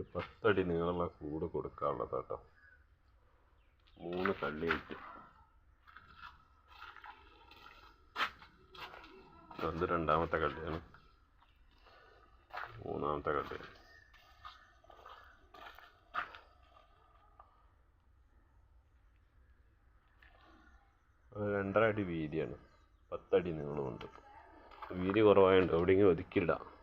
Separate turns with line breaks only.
ഒരു പത്തടി നീളമുള്ള കൂട് കൊടുക്കാനുള്ളത് കേട്ടോ മൂന്ന് കള്ളിയായിട്ട് അത് രണ്ടാമത്തെ കള്ളിയാണ് മൂന്നാമത്തെ കള്ളിയാണ് രണ്ടര അടി വീതിയാണ്. പത്തടി നീളമുണ്ട്. വീതി കുറവായതുകൊണ്ട് എവിടെയെങ്കിലും ഒതുക്കിയിടാം.